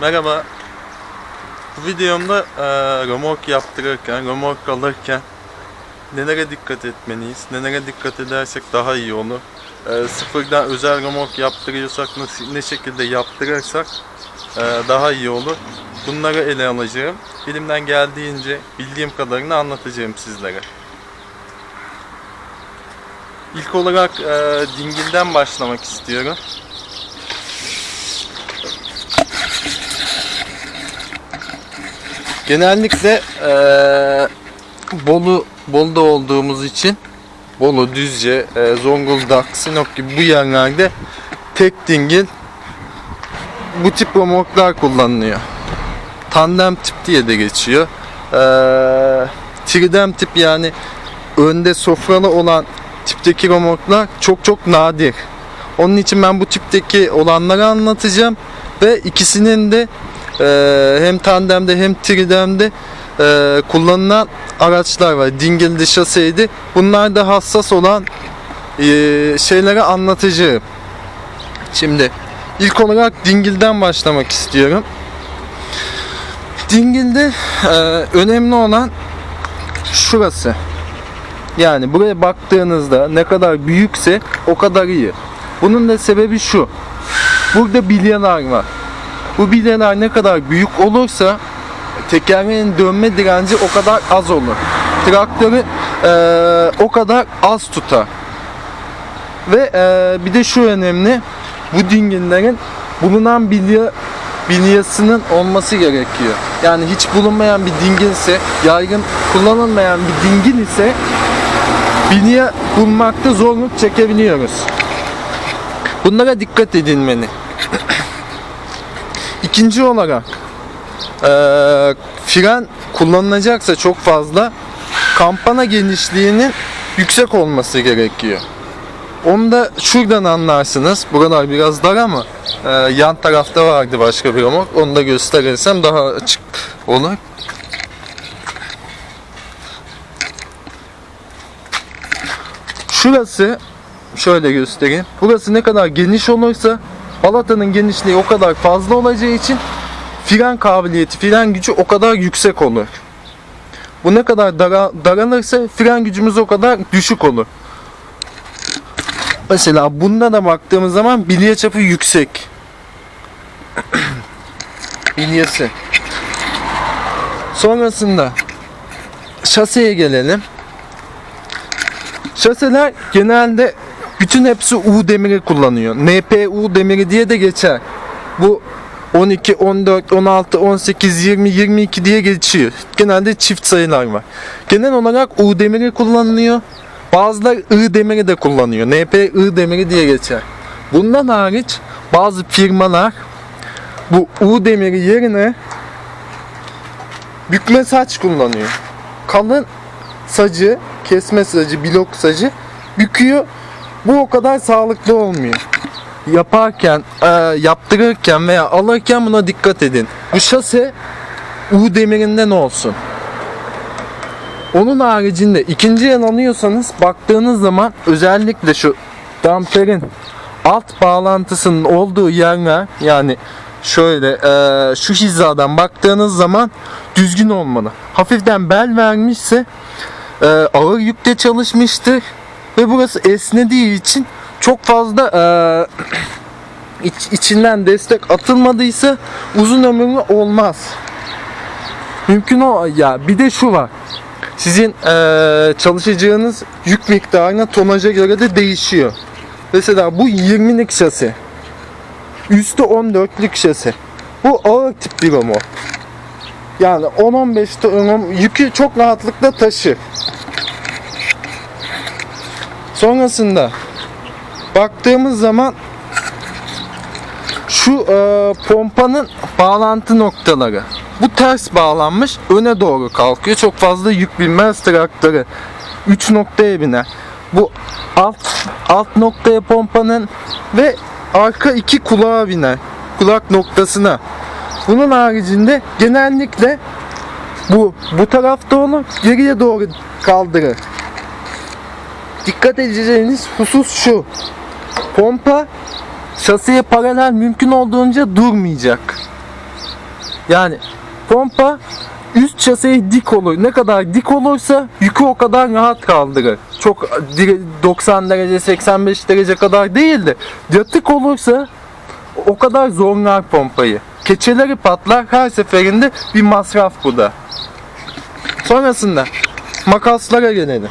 Merhaba. Bu videomda e, remork yaptırırken, remork alırken nelere dikkat etmeliyiz? Nelere dikkat edersek daha iyi olur? E, sıfırdan özel remork yaptırıyorsak nasıl, ne şekilde yaptırırsak e, daha iyi olur? Bunları ele alacağım. Elimden geldiğince bildiğim kadarını anlatacağım sizlere. İlk olarak e, dingilden başlamak istiyorum. Genellikle eee Bolu Bolu'da olduğumuz için Bolu, Düzce, eee, Zonguldak, Sinop gibi bu yerlerde tek dingil bu tip remorklar kullanılıyor. Tandem tip diye de geçiyor. Eee tridem tip yani önde sofralı olan tipteki remorklar çok çok nadir. Onun için ben bu tipteki olanları anlatacağım ve ikisinin de ee, hem tandemde hem tridemde e, kullanılan araçlar var. Dingildi, şaseydi. Bunlar da hassas olan e, şeyleri anlatacağım. Şimdi ilk olarak dingilden başlamak istiyorum. Dingilde e, önemli olan şurası. Yani buraya baktığınızda ne kadar büyükse o kadar iyi. Bunun da sebebi şu. Burada bilyalar var. Bu bilyeler ne kadar büyük olursa tekerleğin dönme direnci o kadar az olur. Traktörü eee, o kadar az tutar. Ve eee, bir de şu önemli. Bu dingillerin bulunan bilye bilyasının olması gerekiyor. Yani hiç bulunmayan bir dingilse, yaygın kullanılmayan bir dingil ise bilye bulmakta zorluk çekebiliyoruz. Bunlara dikkat edilmeli. İkinci olarak eee, fren kullanılacaksa çok fazla kampana genişliğinin yüksek olması gerekiyor. Onu da şuradan anlarsınız. Buralar biraz dar ama eee, yan tarafta vardı başka bir remork. Onu da gösterirsem daha açık olur. Şurası şöyle göstereyim. Burası ne kadar geniş olursa balatanın genişliği o kadar fazla olacağı için fren kabiliyeti, fren gücü o kadar yüksek olur. Bu ne kadar dara, daralırsa fren gücümüz o kadar düşük olur. Mesela bunda da baktığımız zaman bilye çapı yüksek. Bilyesi. Sonrasında şaseye gelelim. Şaseler genelde bütün hepsi U demiri kullanıyor. NPU demiri diye de geçer. Bu 12, 14, 16, 18, 20, 22 diye geçiyor. Genelde çift sayılar var. Genel olarak U demiri kullanılıyor. Bazıları I demiri de kullanıyor. NPI demiri diye geçer. Bundan hariç bazı firmalar bu U demiri yerine bükme saç kullanıyor. Kalın sacı, kesme sacı, blok sacı büküyor. Bu o kadar sağlıklı olmuyor. Yaparken, e, yaptırırken veya alırken buna dikkat edin. Bu şase U demirinden olsun. Onun haricinde ikinci el alıyorsanız baktığınız zaman özellikle şu damperin alt bağlantısının olduğu yerler yani şöyle e, şu hizadan baktığınız zaman düzgün olmalı. Hafiften bel vermişse e, ağır yükte çalışmıştır ve burası esnediği için çok fazla e, iç- içinden destek atılmadıysa uzun ömürlü olmaz. Mümkün o ya bir de şu var. Sizin e, çalışacağınız yük miktarına tonaja göre de değişiyor. Mesela bu 20'lik şasi. Üstü 14'lük şasi. Bu ağır tip bir remork. Yani 10-15 ton yükü çok rahatlıkla taşır. Sonrasında baktığımız zaman şu e, pompanın bağlantı noktaları. Bu ters bağlanmış öne doğru kalkıyor. Çok fazla yük binmez traktörü. 3 noktaya biner. Bu alt alt noktaya pompanın ve arka iki kulağa biner. Kulak noktasına. Bunun haricinde genellikle bu bu tarafta olur geriye doğru kaldırır. Dikkat edeceğiniz husus şu. Pompa şasiye paralel mümkün olduğunca durmayacak. Yani pompa üst şaseye dik olur. Ne kadar dik olursa yükü o kadar rahat kaldırır. Çok dire- 90 derece 85 derece kadar değil de yatık olursa o kadar zorlar pompayı. Keçeleri patlar her seferinde bir masraf bu da. Sonrasında makaslara gelelim.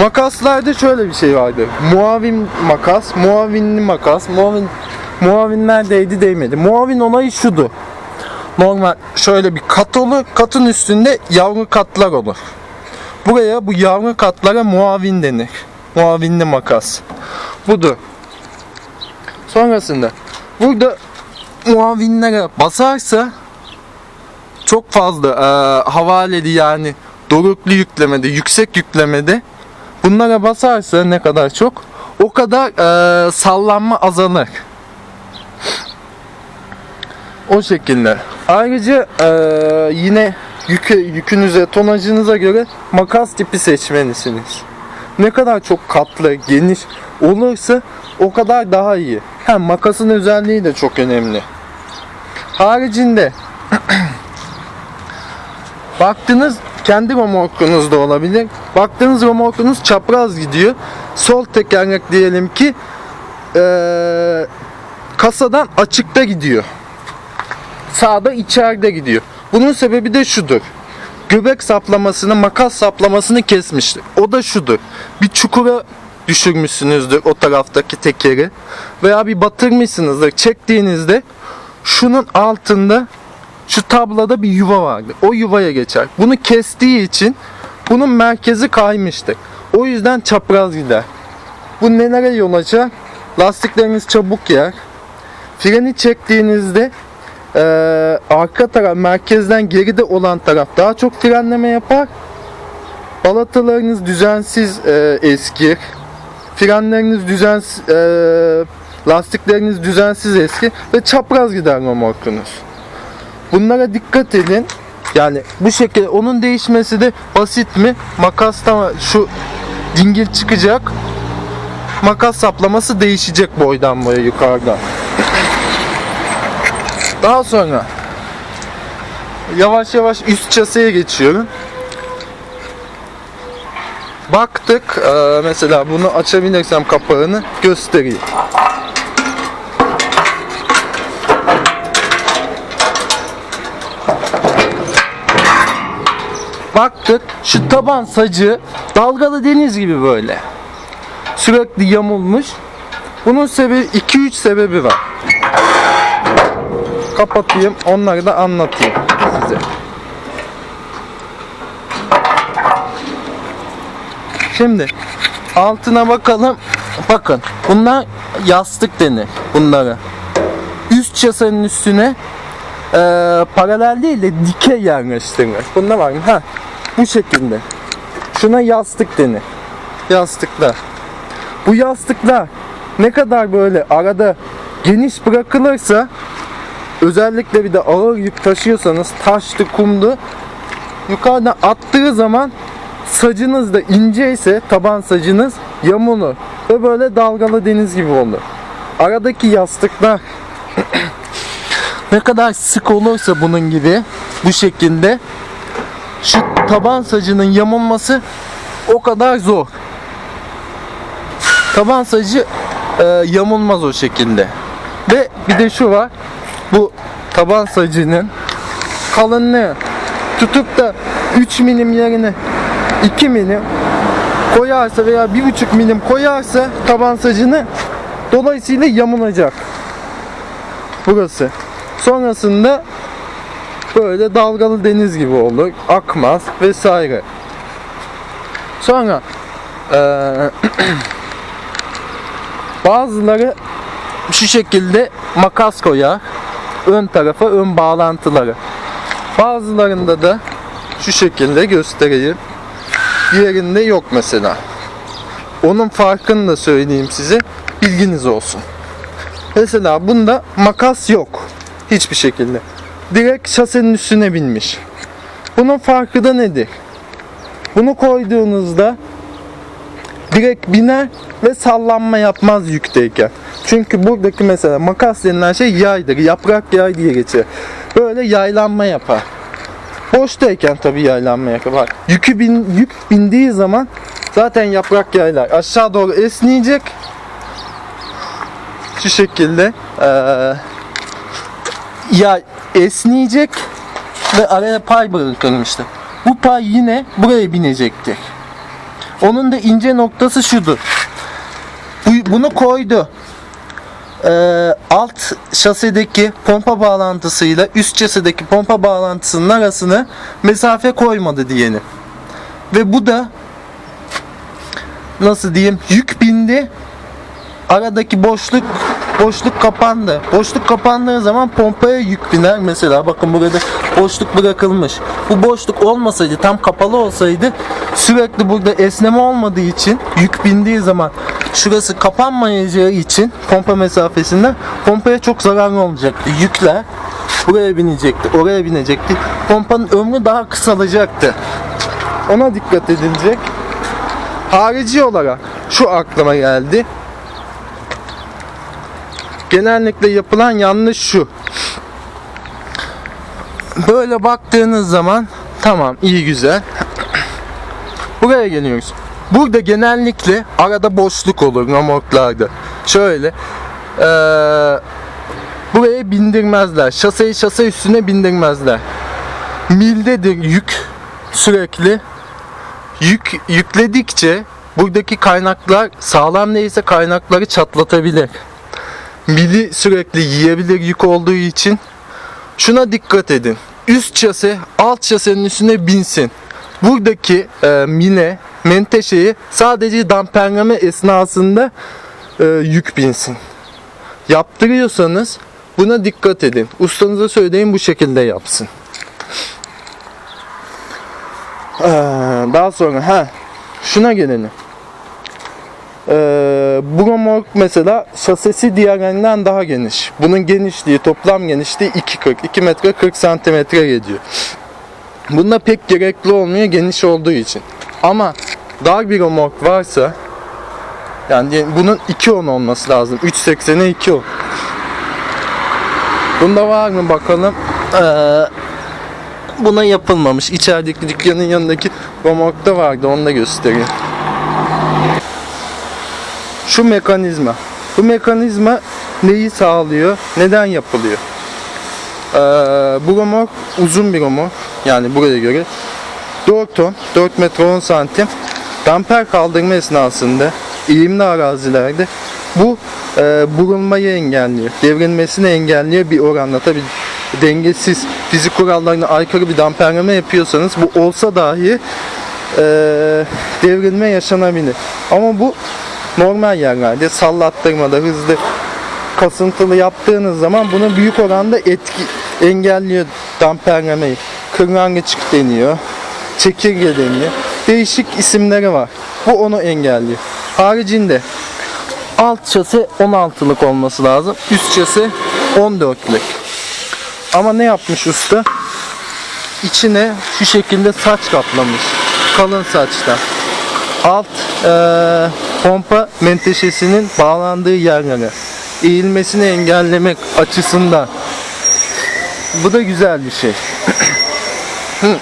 Makaslarda şöyle bir şey vardır. Muavin makas, muavinli makas, muavin muavinler değdi değmedi. Muavin olayı şudur. Normal şöyle bir kat olur, katın üstünde yavru katlar olur. Buraya bu yavru katlara muavin denir. Muavinli makas. Budur. Sonrasında burada muavinlere basarsa çok fazla e, havaleli yani doruklu yüklemede, yüksek yüklemede bunlara basarsa ne kadar çok o kadar e, sallanma azalır. O şekilde. Ayrıca e, yine yükü, yükünüze, tonajınıza göre makas tipi seçmelisiniz. Ne kadar çok katlı, geniş olursa o kadar daha iyi. Hem makasın özelliği de çok önemli. Haricinde baktınız kendi remorkunuz da olabilir. Baktığınız remorkunuz çapraz gidiyor. Sol tekerlek diyelim ki eee, kasadan açıkta gidiyor. Sağda içeride gidiyor. Bunun sebebi de şudur. Göbek saplamasını, makas saplamasını kesmiştir. O da şudur. Bir çukura düşürmüşsünüzdür o taraftaki tekeri veya bir batırmışsınızdır. Çektiğinizde şunun altında şu tablada bir yuva vardı. O yuvaya geçer. Bunu kestiği için bunun merkezi kaymıştır. O yüzden çapraz gider. Bu nelere yol açar? Lastikleriniz çabuk yer. Freni çektiğinizde eee, arka taraf merkezden geride olan taraf daha çok frenleme yapar. Balatalarınız düzensiz eee, eskir. Frenleriniz düzensiz, eee, lastikleriniz düzensiz eski ve çapraz gider remorkunuz. Bunlara dikkat edin. Yani bu şekilde onun değişmesi de basit mi? Makasta şu dingil çıkacak. Makas saplaması değişecek boydan boya yukarıdan. Daha sonra yavaş yavaş üst çasıya geçiyorum. Baktık mesela bunu açabilirsem kapağını göstereyim. Baktık şu taban sacı dalgalı deniz gibi böyle. Sürekli yamulmuş. Bunun sebebi 2-3 sebebi var. Kapatayım onları da anlatayım size. Şimdi altına bakalım. Bakın bunlar yastık denir bunları. Üst çasanın üstüne eee, paralel değil de dikey yerleştirilir. Bunda var mı? Ha, bu şekilde. Şuna yastık denir. Yastıklar. Bu yastıklar ne kadar böyle arada geniş bırakılırsa özellikle bir de ağır yük taşıyorsanız taşlı kumdu yukarıdan attığı zaman sacınız da ince ise taban sacınız yamulur ve böyle dalgalı deniz gibi olur. Aradaki yastıklar ne kadar sık olursa bunun gibi bu şekilde şu taban sacının yamulması o kadar zor. Taban sacı e, yamulmaz o şekilde. Ve bir de şu var. Bu taban sacının kalınlığı tutup da 3 milim yerine 2 milim koyarsa veya 1,5 milim koyarsa taban sacını dolayısıyla yamulacak. Burası. Sonrasında böyle dalgalı deniz gibi olur. Akmaz vesaire. Sonra eee, bazıları şu şekilde makas koyar. Ön tarafa ön bağlantıları. Bazılarında da şu şekilde göstereyim. Diğerinde yok mesela. Onun farkını da söyleyeyim size. Bilginiz olsun. Mesela bunda makas yok. Hiçbir şekilde. Direkt şasenin üstüne binmiş. Bunun farkı da nedir? Bunu koyduğunuzda direkt biner ve sallanma yapmaz yükteyken. Çünkü buradaki mesela makas denilen şey yaydır. Yaprak yay diye geçer. Böyle yaylanma yapar. Boştayken tabii yaylanma yapar. Yükü bin, yük bindiği zaman zaten yaprak yaylar. Aşağı doğru esneyecek. Şu şekilde eee yay esneyecek ve araya pay bırakırım işte. Bu pay yine buraya binecektir. Onun da ince noktası şudur. Bu- Bunu koydu. Ee, alt şasideki pompa bağlantısıyla üst şasideki pompa bağlantısının arasını mesafe koymadı diyelim. Ve bu da nasıl diyeyim yük bindi aradaki boşluk boşluk kapandı. Boşluk kapandığı zaman pompaya yük biner mesela. Bakın burada boşluk bırakılmış. Bu boşluk olmasaydı tam kapalı olsaydı sürekli burada esneme olmadığı için yük bindiği zaman şurası kapanmayacağı için pompa mesafesinden pompaya çok zararlı olacaktı. Yükler buraya binecekti, oraya binecekti. Pompanın ömrü daha kısalacaktı. Ona dikkat edilecek. Harici olarak şu aklıma geldi genellikle yapılan yanlış şu. Böyle baktığınız zaman tamam iyi güzel. Buraya geliyoruz. Burada genellikle arada boşluk olur remorklarda. Şöyle eee, buraya bindirmezler. Şaseyi şase üstüne bindirmezler. Mildedir yük sürekli. Yük yükledikçe buradaki kaynaklar sağlam değilse kaynakları çatlatabilir mili sürekli yiyebilir yük olduğu için şuna dikkat edin. Üst şase alt şasenin üstüne binsin. Buradaki e, mine, menteşeyi sadece damperleme esnasında e, yük binsin. Yaptırıyorsanız buna dikkat edin. Ustanıza söyleyin bu şekilde yapsın. Ee, daha sonra ha şuna gelelim. Ee, bu remork mesela şasisi diğerlerinden daha geniş. Bunun genişliği, toplam genişliği 2.40. 2 metre 40 santimetre geliyor. Bunda pek gerekli olmuyor geniş olduğu için. Ama dar bir remork varsa yani bunun 2.10 olması lazım. 3.80'e 2.10. Bunda var mı bakalım. Ee, buna yapılmamış. İçerideki dükkanın yanındaki remorkta vardı. Onu da göstereyim şu mekanizma. Bu mekanizma neyi sağlıyor? Neden yapılıyor? Ee, bu remork uzun bir remork. Yani buraya göre 4 ton, 4 metre 10 santim damper kaldırma esnasında eğimli arazilerde bu e, burulmayı engelliyor. Devrilmesini engelliyor bir oranda. Tabi dengesiz fizik kurallarına aykırı bir damperleme yapıyorsanız bu olsa dahi e, devrilme yaşanabilir. Ama bu normal yerlerde sallattırmada hızlı kasıntılı yaptığınız zaman bunu büyük oranda etki engelliyor damperlemeyi. Kırlangıç deniyor, çekirge deniyor. Değişik isimleri var. Bu onu engelliyor. Haricinde alt şase 16'lık olması lazım. Üst şase 14'lük. Ama ne yapmış usta? İçine şu şekilde saç kaplamış. Kalın saçtan. Alt eee pompa menteşesinin bağlandığı yerlere eğilmesini engellemek açısından bu da güzel bir şey.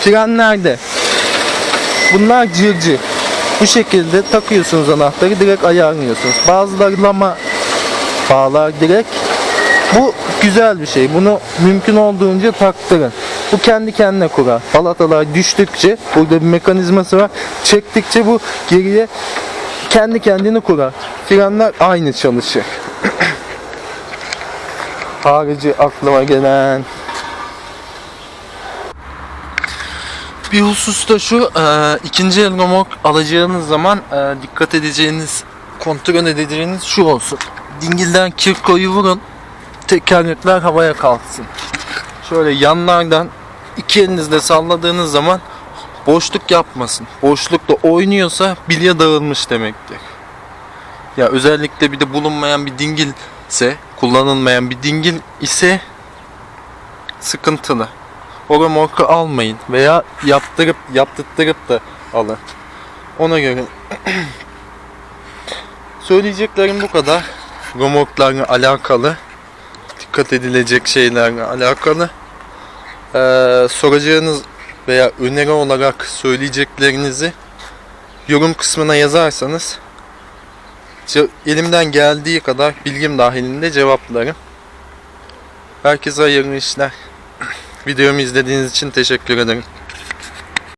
Frenlerde bunlar cırcı. Bu şekilde takıyorsunuz anahtarı direkt ayarlıyorsunuz. Bazıları lama bağlar direkt. Bu güzel bir şey. Bunu mümkün olduğunca taktırın. Bu kendi kendine kurar. Balatalar düştükçe burada bir mekanizması var. Çektikçe bu geriye kendi kendini kurar. Frenler aynı çalışır. Harici aklıma gelen bir husus da şu e, ikinci el remork alacağınız zaman e, dikkat edeceğiniz kontrol edeceğiniz şu olsun dingilden kirkoyu vurun tekerlekler havaya kalksın şöyle yanlardan iki elinizle salladığınız zaman boşluk yapmasın boşlukla oynuyorsa bilye dağılmış demektir ya özellikle bir de bulunmayan bir dingil ise kullanılmayan bir dingil ise sıkıntılı o remorku almayın veya yaptırıp yaptırtırıp da alın. Ona göre söyleyeceklerim bu kadar. Romorklarla alakalı dikkat edilecek şeylerle alakalı Ee, soracağınız veya öneri olarak söyleyeceklerinizi yorum kısmına yazarsanız elimden geldiği kadar bilgim dahilinde cevaplarım. Herkese hayırlı işler. Videomu izlediğiniz için teşekkür ederim.